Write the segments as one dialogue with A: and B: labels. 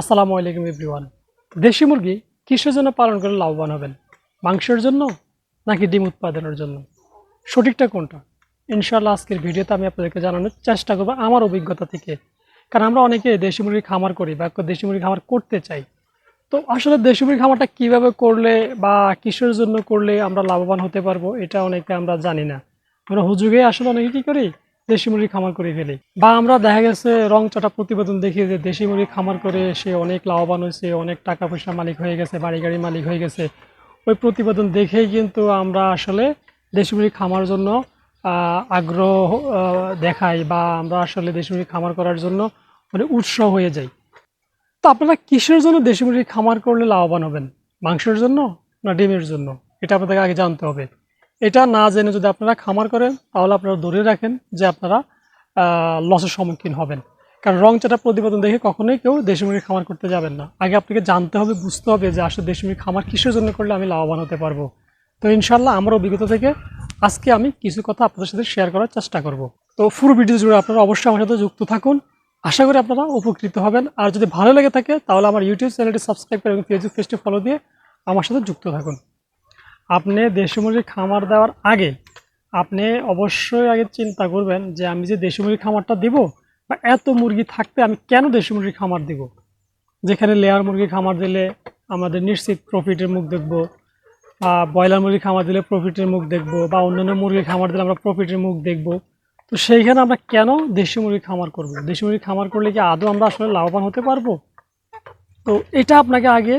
A: আসসালামু আলাইকুম এভরিওয়ান। দেশি মুরগি কিসের জন্য পালন করে লাভবান হবেন? মাংসের জন্য নাকি ডিম উৎপাদনের জন্য? সঠিকটা কোনটা? ইনশাল্লাহ আজকের ভিডিওতে আমি আপনাদেরকে জানানোর চেষ্টা করব আমার অভিজ্ঞতা থেকে। কারণ আমরা অনেকে দেশি মুরগি খামার করি বা দেশি মুরগি খামার করতে চাই। তো আসলে দেশি মুরগি খামারটা কীভাবে করলে বা কিসের জন্য করলে আমরা লাভবান হতে পারব এটা অনেকে আমরা জানি না। আমরা হুজুগে আসলে অনেকে কী করি? দেশি মুরগি খামার করে ফেলি। বা আমরা দেখা গেছে রং চটা প্রতিবেদন দেখি যে দেশি মুরগি খামার করে সে অনেক লাভবান হয়েছে, অনেক টাকা পয়সা মালিক হয়ে গেছে বাড়ি গাড়ি মালিক হয়ে গেছে। ওই প্রতিবেদন দেখেই কিন্তু আমরা আসলে দেশি মুরগি খামার জন্য আগ্রহ দেখাই বা আমরা আসলে দেশি মুরগি খামার করার জন্য মানে উৎসাহ হয়ে যাই। তো আপনারা কিসের জন্য দেশি মুরগি খামার করলে লাভবান হবেন? মাংসের জন্য না ডিমের জন্য? এটা আপনাদেরকে আগে জানতে হবে। এটা না জেনে যদি আপনারা খামার করেন, তাহলে আপনারা ধরে রাখেন যে আপনারা লসের সম্মুখীন হবেন। কারণ রং চাটা প্রতিবেদন দেখে কখনোই কেউ দেশমুখী খামার করতে যাবেন না। আগে আপনাকে জানতে হবে, বুঝতে হবে যে আসলে দেশি মুরগি খামার কিসের জন্য করলে আমি লাভবান হতে পারব। তো ইনশাল্লাহ আমার অভিজ্ঞতা থেকে আজকে আমি কিছু কথা আপনাদের সাথে শেয়ার করার চেষ্টা করব। তো পুরো ভিডিও জুড়ে আপনারা অবশ্যই আমার সাথে যুক্ত থাকুন। আশা করি আপনারা উপকৃত হবেন। আর যদি ভালো লেগে থাকে, তাহলে আমার ইউটিউব চ্যানেলটি সাবস্ক্রাইব করে এবং ফেসবুক পেজটি ফলো দিয়ে আমার সাথে যুক্ত থাকুন। আপনি দেশি মুরগির খামার দেওয়ার আগে আপনি অবশ্যই আগে চিন্তা করবেন যে আমি যে দেশি মুরগির খামারটা দিব বা এত মুরগি থাকতে আমি কেন দেশি মুরগির খামার দিব? যেখানে লেয়ার মুরগি খামার দিলে আমাদের নিশ্চিত প্রফিটের মুখ দেখব, বা ব্রয়লার মুরগি খামার দিলে প্রফিটের মুখ দেখব, বা অন্যান্য মুরগি খামার দিলে আমরা প্রফিটের মুখ দেখব। তো সেইখানে আমরা কেন দেশি মুরগি খামার করব? দেশি মুরগি খামার করলে কি আদৌ আমরা আসলে লাভবান হতে পারব? তো এটা আপনাকে আগে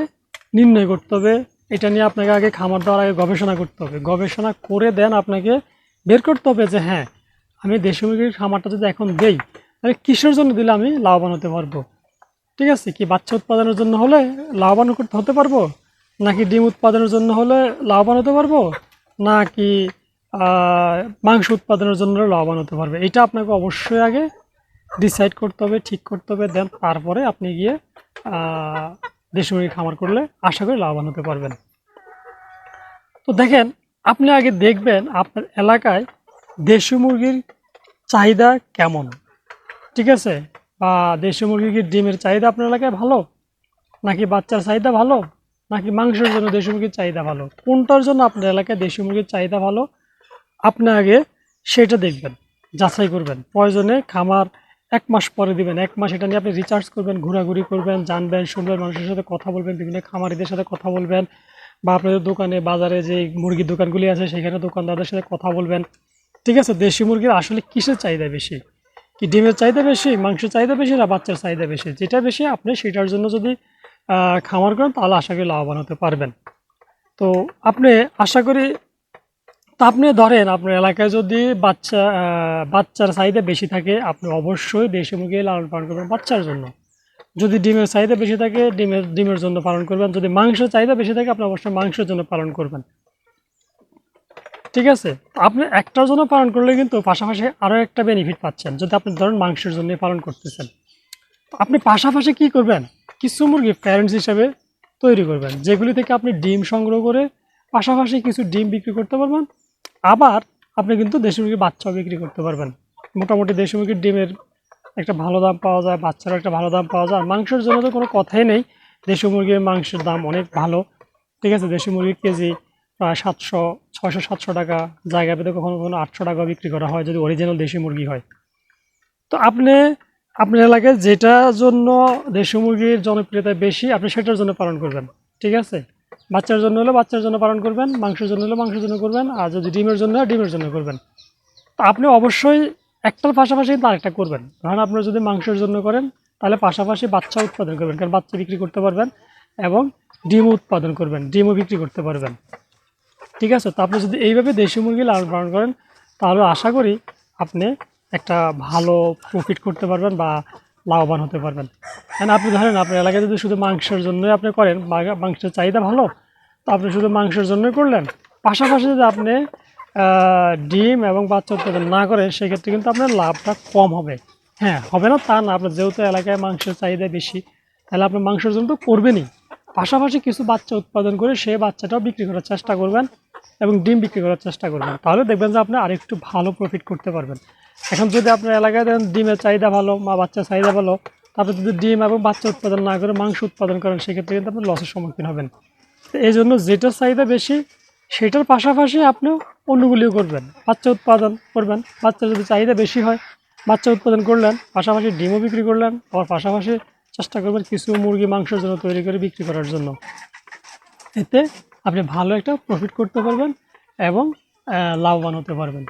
A: নির্ণয় করতে হবে। এটা নিয়ে আপনাকে আগে খামার দেওয়ার আগে গবেষণা করতে হবে। গবেষণা করে দেন আপনাকে বের করতে হবে যে হ্যাঁ আমি দেশি মুরগির খামারটা যদি এখন দেই, তাহলে কিসের জন্য দিলে আমি লাভবান হতে পারব? ঠিক আছে? কি বাচ্চা উৎপাদনের জন্য হলে লাভবান করতে হতে পারব? নাকি ডিম উৎপাদনের জন্য হলে লাভবান হতে পারব? নাকি মাংস উৎপাদনের জন্য লাভবান হতে পারবে? এটা আপনাকে অবশ্যই আগে ডিসাইড করতে হবে, ঠিক করতে হবে, দেন তারপরে আপনি গিয়ে দেশি মুরগি খামার করলে আশা করি লাভবান হতে পারবেন। তো দেখেন, আপনি আগে দেখবেন আপনার এলাকায় দেশি মুরগির চাহিদা কেমন? ঠিক আছে? বা দেশি মুরগির কি ডিমের চাহিদা আপনার এলাকায় ভালো? নাকি বাচ্চার চাহিদা ভালো? নাকি মাংসের জন্য দেশি মুরগির চাহিদা ভালো? কোনটার জন্য আপনার এলাকায় দেশি মুরগির চাহিদা ভালো? আপনি আগে সেটা দেখবেন, যাচাই করবেন। প্রয়োজনে খামার এক মাস পরে দিবেন, এক মাস এটা নিয়ে আপনি রিচার্জ করবেন, ঘোরাঘুরি করবেন, জানবেন, শুনবেন, মানুষের সাথে কথা বলবেন, বিভিন্ন খামারিদের সাথে কথা বলবেন বা আপনাদের দোকানে, বাজারে যে মুরগির দোকানগুলি আছে, সেখানে দোকানদারদের সাথে কথা বলবেন। ঠিক আছে, দেশি মুরগির আসলে কিসের চাহিদা বেশি? কি ডিমের চাহিদা বেশি, মাংসের চাহিদা বেশি না বাচ্চার চাহিদা বেশি? যেটা বেশি আপনি সেটার জন্য যদি খামার করেন, তাহলে আশা করি লাভবান হতে পারবেন। তো আপনি আশা করি তা আপনি ধরেন, আপনার এলাকায় যদি বাচ্চা বাচ্চার চাহিদা বেশি থাকে, আপনি অবশ্যই দেশি মুরগি লালন পালন করবেন বাচ্চার জন্য। যদি ডিমের চাহিদা বেশি থাকে, ডিমের ডিমের জন্য পালন করবেন। যদি মাংসের চাহিদা বেশি থাকে, আপনি অবশ্যই মাংসের জন্য পালন করবেন। ঠিক আছে? আপনি একটার জন্য পালন করলে কিন্তু পাশাপাশি আরও একটা বেনিফিট পাচ্ছেন। যদি আপনি ধরেন মাংসের জন্য পালন করতেছেন। আপনি পাশাপাশি কি করবেন? কিছু মুরগি প্যারেন্টস হিসাবে তৈরি করবেন। যেগুলি থেকে আপনি ডিম সংগ্রহ করে পাশাপাশি কিছু ডিম বিক্রি করতে পারবেন। আবার আপনি কিন্তু দেশি মুরগির বাচ্চাও বিক্রি করতে পারবেন। মোটামুটি দেশি মুরগির ডিমের একটা ভালো দাম পাওয়া যায়, বাচ্চারও একটা ভালো দাম পাওয়া যায়। আর মাংসের জন্য তো কোনো কথাই নেই। দেশি মুরগির মাংসের দাম অনেক ভালো। ঠিক আছে, দেশি মুরগির কেজি প্রায় সাতশো, ছয়শো, সাতশো টাকা জায়গা পেতে কখনো কখনো আটশো টাকা বিক্রি করা হয় যদি অরিজিনাল দেশি মুরগি হয়। তো আপনি, আপনার এলাকায় যেটার জন্য দেশি মুরগির জনপ্রিয়তা বেশি, আপনি সেটার জন্য পালন করবেন। ঠিক আছে? বাচ্চার জন্য হলে বাচ্চার জন্য পালন করবেন, মাংসের জন্য হলে মাংসের জন্য করবেন, আর যদি ডিমের জন্য ডিমের জন্য করবেন। তো আপনি অবশ্যই একটার পাশাপাশি কিন্তু আরেকটা করবেন। ধরেন আপনারা যদি মাংসের জন্য করেন, তাহলে পাশাপাশি বাচ্চা উৎপাদন করবেন, কারণ বাচ্চা বিক্রি করতে পারবেন এবং ডিম উৎপাদন করবেন, ডিমও বিক্রি করতে পারবেন। ঠিক আছে? তো আপনি যদি এইভাবে দেশি মুরগি লালন পালন করেন, তাহলে আশা করি আপনি একটা ভালো প্রফিট করতে পারবেন বা লাভবান হতে পারবেন। কারণ আপনি ধরেন, আপনার এলাকায় যদি শুধু মাংসের জন্যই আপনি করেন মাংসের চাহিদা ভালো, তো আপনি শুধু মাংসের জন্যই করলেন। পাশাপাশি যদি আপনি ডিম এবং বাচ্চা উৎপাদন না করেন, সেক্ষেত্রে কিন্তু আপনার লাভটা কম হবে। হ্যাঁ হবে না, তা না। আপনার যেহেতু এলাকায় মাংসের চাহিদা বেশি, তাহলে আপনি মাংসের জন্য তো করবেনই। পাশাপাশি কিছু বাচ্চা উৎপাদন করে সেই বাচ্চাটাও বিক্রি করার চেষ্টা করবেন এবং ডিম বিক্রি করার চেষ্টা করবেন। তাহলে দেখবেন যে আপনি আরেকটু ভালো প্রফিট করতে পারবেন। এখন যদি আপনার এলাকায় দেখেন ডিমের চাহিদা ভালো বা বাচ্চার চাহিদা ভালো তারপরে যদি ডিম এবং বাচ্চা উৎপাদন না করে মাংস উৎপাদন করেন, সেক্ষেত্রে কিন্তু আপনি লসের সম্মুখীন হবেন। এই জন্য যেটার চাহিদা বেশি, সেটার পাশাপাশি আপনিও অন্যগুলিও করবেন। বাচ্চা উৎপাদন করবেন বাচ্চা যদি চাহিদা বেশি হয়, বাচ্চা উৎপাদন করলেন, পাশাপাশি ডিমও বিক্রি করলেন, আবার পাশাপাশি চেষ্টা করবেন কিছু মুরগি মাংসের জন্য তৈরি করে বিক্রি করার জন্য। এতে আপনি ভালো একটা প্রফিট করতে পারবেন এবং লাভবান হতে পারবেন।